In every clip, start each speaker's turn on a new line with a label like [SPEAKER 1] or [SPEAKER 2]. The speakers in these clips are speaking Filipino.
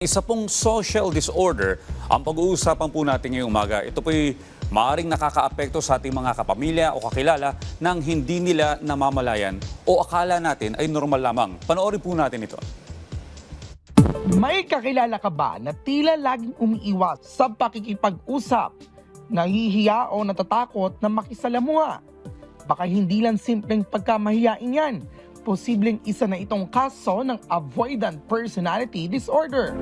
[SPEAKER 1] Isa pong social disorder ang pag-uusapan po natin ngayong umaga. Ito po'y maaaring nakakaapekto sa ating mga kapamilya o kakilala nang hindi nila namamalayan o akala natin ay normal lamang. Panoorin po natin ito.
[SPEAKER 2] May kakilala ka ba na tila laging umiiwas sa pakikipag-usap, nahihiya o natatakot na makisalamuha? Baka hindi lang simpleng pagkamahiyain yan. Posibleng isa na itong kaso ng avoidant personality disorder.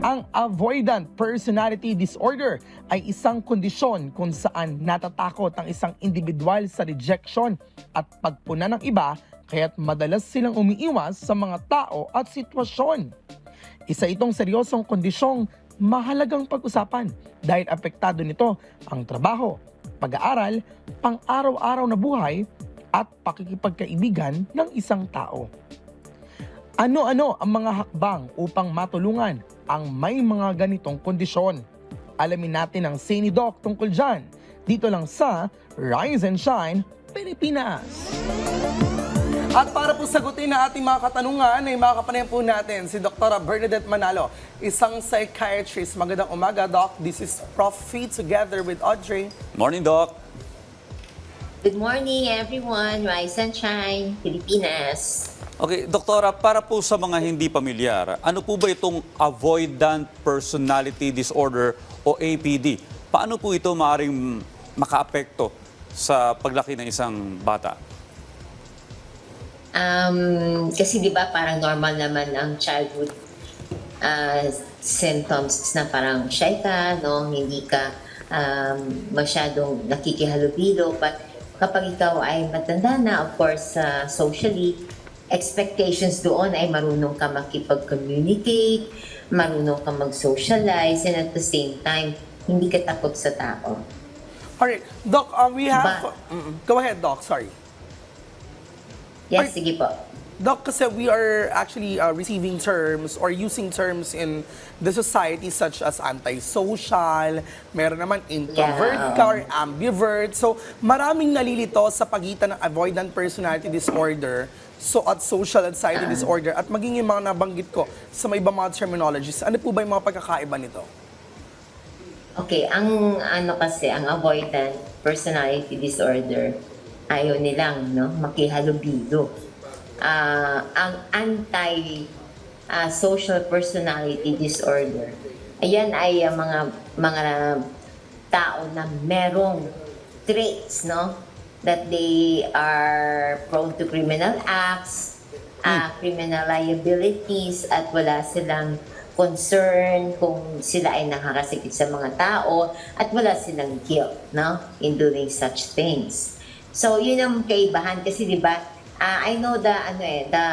[SPEAKER 2] Ang avoidant personality disorder ay isang kondisyon kung saan natatakot ang isang individual sa rejection at pagpuna ng iba kaya't madalas silang umiiwas sa mga tao at sitwasyon. Isa itong seryosong kondisyong mahalagang pag-usapan dahil apektado nito ang trabaho, pag-aaral, pang-araw-araw na buhay at pakikipagkaibigan ng isang tao. Ano-ano ang mga hakbang upang matulungan ang may mga ganitong kondisyon? Alamin natin ang Sini Doc tungkol dyan. Dito lang sa Rise and Shine, Pilipinas.
[SPEAKER 3] At para po sagutin na ating mga katanungan, ay makakapanayan po natin si Dr. Bernadette Manalo, isang psychiatrist. Magandang umaga, Doc. This is Prof. Fee together with Audrey.
[SPEAKER 1] Morning, Doc.
[SPEAKER 4] Good morning, everyone. Rise and shine, Pilipinas.
[SPEAKER 1] Okay, Doktora, para po sa mga hindi pamilyar, ano po ba itong Avoidant Personality Disorder o APD? Paano po ito maaaring makaapekto sa paglaki ng isang bata?
[SPEAKER 4] Um, kasi di ba parang normal naman ang childhood uh, symptoms na parang shy ka, no? hindi ka um, masyadong nakikihalubilo. But kapag ikaw ay matanda na, of course, uh, socially, expectations doon ay marunong ka makipag-communicate, marunong ka mag-socialize, and at the same time, hindi ka takot sa tao.
[SPEAKER 3] Alright, Doc, uh, we have...
[SPEAKER 4] Ba-
[SPEAKER 3] Mm-mm. Go ahead, Doc. Sorry.
[SPEAKER 4] Yes,
[SPEAKER 3] Ay-
[SPEAKER 4] sige po.
[SPEAKER 3] Doc, kasi we are actually uh, receiving terms or using terms in the society such as antisocial, meron naman introvert
[SPEAKER 4] Yeah.
[SPEAKER 3] ka or ambivert. So, maraming nalilito sa pagitan ng avoidant personality disorder so at social anxiety disorder at maging yung mga nabanggit ko sa may ibang mga terminologies. Ano po ba yung mga pagkakaiba nito?
[SPEAKER 4] Okay, ang ano kasi, ang avoidant personality disorder, ayaw nilang no, makihalubilo. Ah, ang anti ah, social personality disorder, ayan ay ah, mga mga tao na merong traits, no? That they are prone to criminal acts, ah, criminal liabilities, at wala silang concern kung sila ay nakakasakit sa mga tao at wala silang guilt no in doing such things. So yun ang kaibahan kasi 'di ba ah, I know the ano eh the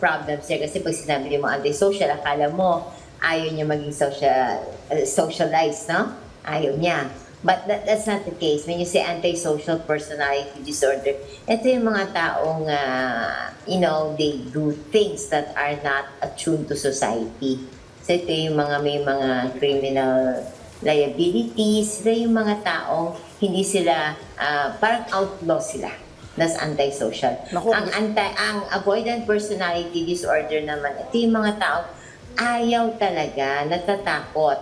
[SPEAKER 4] problems there kasi pag sinabi mo antisocial akala mo ayaw niya maging social uh, socialize no ayaw niya But that, that's not the case. When you say antisocial personality disorder, ito yung mga taong, ah, you know, they do things that are not attuned to society. So ito yung mga may mga criminal liabilities, sila yung mga taong hindi sila, ah, parang outlaw sila. That's antisocial.
[SPEAKER 3] Naku,
[SPEAKER 4] ang anti ang avoidant personality disorder naman, ito yung mga taong ayaw talaga, natatakot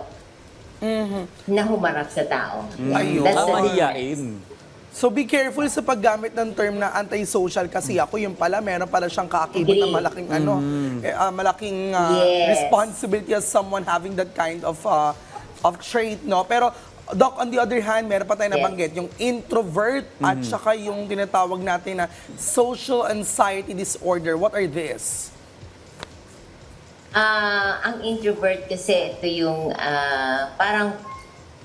[SPEAKER 4] na humarap sa tao.
[SPEAKER 3] Ayun.
[SPEAKER 4] That's the
[SPEAKER 1] mahiyain.
[SPEAKER 3] So be careful sa paggamit ng term na antisocial kasi ako yung pala meron pala siyang kaakibat na malaking ano eh, ah, malaking ah,
[SPEAKER 4] Yes.
[SPEAKER 3] responsibility as someone having that kind of ah, of trait no pero Doc, on the other hand, meron pa tayo
[SPEAKER 4] Yes.
[SPEAKER 3] nabanggit, yung introvert at saka yung tinatawag natin na social anxiety disorder. What are this?
[SPEAKER 4] Ah, ang introvert kasi ito yung ah, parang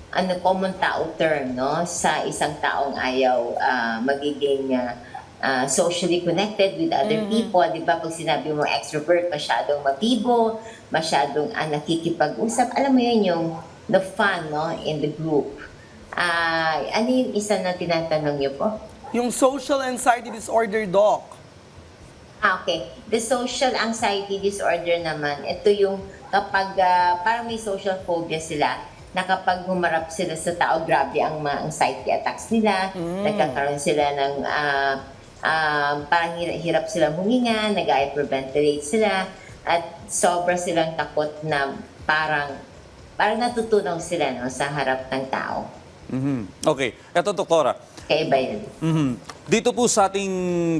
[SPEAKER 4] ano common tao term no sa isang taong ayaw ah, magiging ah, ah, socially connected with other people, 'di ba? Pag sinabi mo extrovert, masyadong matibo, masyadong ah, nakikipag-usap. Alam mo 'yun yung the fun no in the group. Ah, ano yung isa na tinatanong niyo po?
[SPEAKER 3] Yung social anxiety disorder, Doc.
[SPEAKER 4] Ah, okay. The social anxiety disorder naman, ito yung kapag ah, parang may social phobia sila, na kapag humarap sila sa tao, grabe ang mga anxiety attacks nila, nagkakaroon sila ng ah, ah, parang hira- hirap sila huminga, nag-hyperventilate sila, at sobra silang takot na parang parang natutunaw sila no, sa harap ng tao.
[SPEAKER 1] Mhm. Okay. Ito, Doktora.
[SPEAKER 4] Kaiba yun.
[SPEAKER 1] Mhm. Dito po sa ating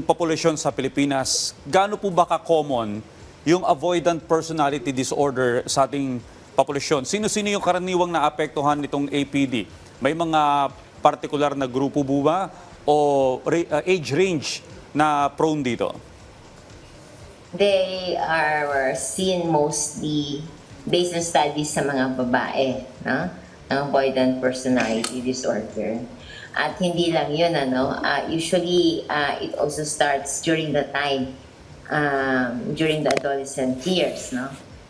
[SPEAKER 1] populasyon sa Pilipinas, gaano po ba ka-common yung avoidant personality disorder sa ating populasyon? Sino-sino yung karaniwang naapektuhan nitong APD? May mga partikular na grupo po ba o ra- uh, age range na prone dito?
[SPEAKER 4] They are seen mostly based on studies sa mga babae, no? Ang avoidant personality disorder. At hindi lang yun, ano, ah, usually ah, it also starts during the time, um, during the adolescent years, no?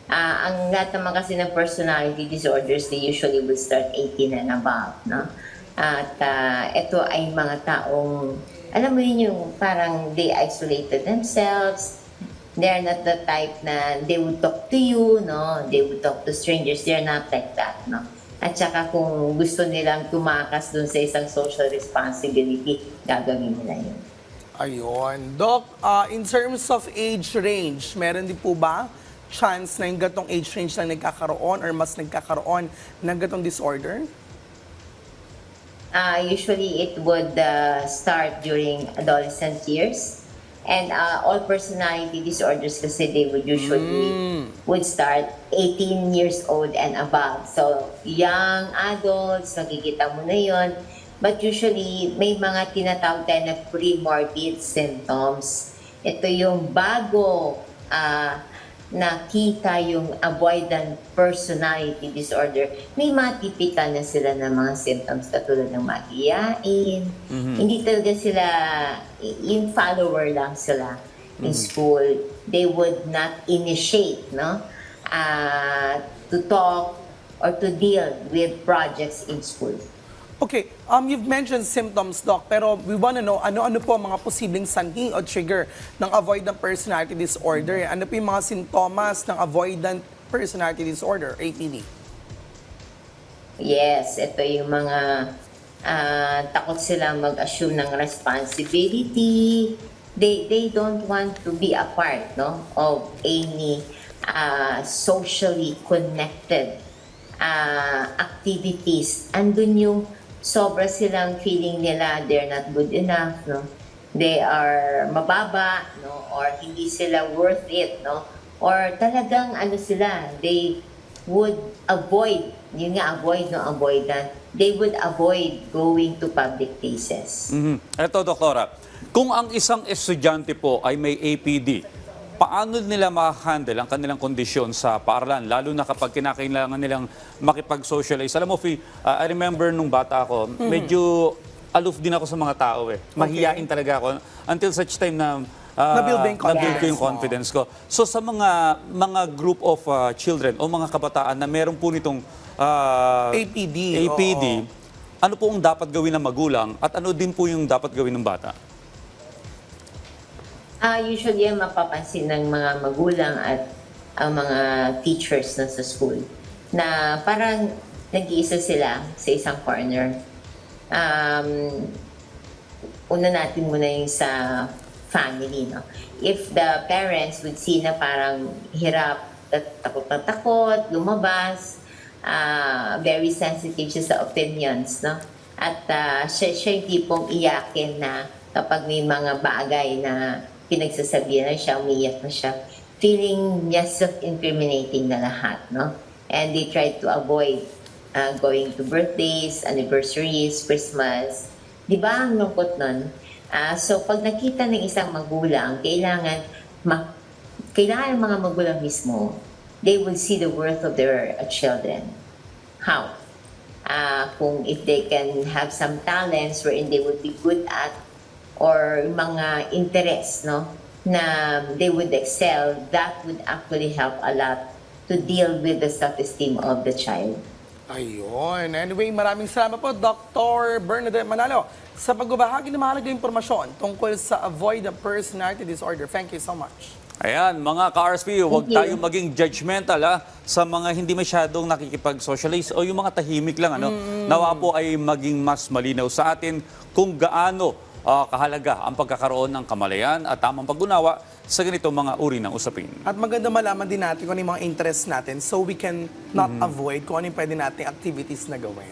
[SPEAKER 4] Ah, ang lahat naman kasi ng personality disorders, they usually will start 18 and above, no? At ah, ito ay mga taong, alam mo yun yung parang they isolated themselves, they're not the type na they would talk to you, no? They would talk to strangers. They're not like that, no? At saka kung gusto nilang tumakas dun sa isang social responsibility, gagawin nila yun.
[SPEAKER 3] Ayun. Doc, ah, in terms of age range, meron din po ba chance na yung gatong age range lang nagkakaroon or mas nagkakaroon ng gatong disorder?
[SPEAKER 4] Uh, usually it would uh, start during adolescent years. And uh, all personality disorders kasi they would usually would start 18 years old and above. So, young adults, nakikita mo na yon. But usually, may mga tinatawag tayo na pre-morbid symptoms. Ito yung bago ah, nakita yung avoidant personality disorder, may mga typical na sila ng mga symptoms katulad ng magiyain. Hindi talaga sila, yung follower lang sila in school. They would not initiate, no? uh, to talk or to deal with projects in school.
[SPEAKER 3] Okay, um, you've mentioned symptoms, Doc, pero we want to know ano-ano po mga posibleng sanhi o trigger ng avoidant personality disorder? Ano po yung mga sintomas ng avoidant personality disorder, APD?
[SPEAKER 4] Yes, ito yung mga ah, takot sila mag-assume ng responsibility. They they don't want to be a part no of any ah, socially connected ah, activities. Andun yung sobra silang feeling nila they're not good enough, no? They are mababa, no? Or hindi sila worth it, no? Or talagang ano sila, they would avoid, yun nga avoid, no? Avoidant. They would avoid going to public places.
[SPEAKER 1] Mhm. Ito, Doktora, kung ang isang estudyante po ay may APD, paano nila ma-handle ang kanilang kondisyon sa paaralan, lalo na kapag kinakailangan nilang makipag-socialize? Alam mo, Fi, uh, I remember nung bata ako, medyo aloof din ako sa mga tao eh. Mahiyain talaga ako until such time na uh,
[SPEAKER 3] Na-build
[SPEAKER 1] na-build ko yung
[SPEAKER 3] confidence
[SPEAKER 1] ko. So sa mga mga group of uh, children o mga kabataan na meron po nitong uh,
[SPEAKER 3] APD,
[SPEAKER 1] APD
[SPEAKER 3] oo.
[SPEAKER 1] ano po ang dapat gawin ng magulang at ano din po yung dapat gawin ng bata?
[SPEAKER 4] Ah, usually yan mapapansin ng mga magulang at ang mga teachers na sa school na parang nag-iisa sila sa isang corner. Um, una natin muna yung sa family, no? If the parents would see na parang hirap, takot na takot, lumabas, ah, very sensitive siya sa opinions, no? At ah, siya, siya yung tipong iyakin na kapag may mga bagay na pinagsasabihan na siya, umiyak na siya, feeling niya self-incriminating na lahat, no? And they try to avoid uh, going to birthdays, anniversaries, Christmas. Di ba ang lungkot nun? Ah, so, pag nakita ng isang magulang, kailangan, ma- kailangan ng mga magulang mismo, they will see the worth of their uh, children. How? Ah, kung if they can have some talents wherein they would be good at or mga interest, no? Na they would excel, that would actually help a lot to deal with the self-esteem of the child.
[SPEAKER 3] Ayun. Anyway, maraming salamat po, Dr. Bernadette Manalo, sa pagbabahagi ng mahalagang impormasyon tungkol sa avoidant personality disorder. Thank you so much.
[SPEAKER 1] Ayan, mga ka-RSP, huwag tayong maging judgmental ha, sa mga hindi masyadong nakikipag-socialize o yung mga tahimik lang. Ano? Nawa po ay maging mas malinaw sa atin kung gaano ah, kahalaga ang pagkakaroon ng kamalayan at tamang pag-unawa sa ganitong mga uri ng usapin.
[SPEAKER 3] At maganda malaman din natin kung ano yung mga interest natin so we can not avoid kung ano yung pwede nating activities na gawin.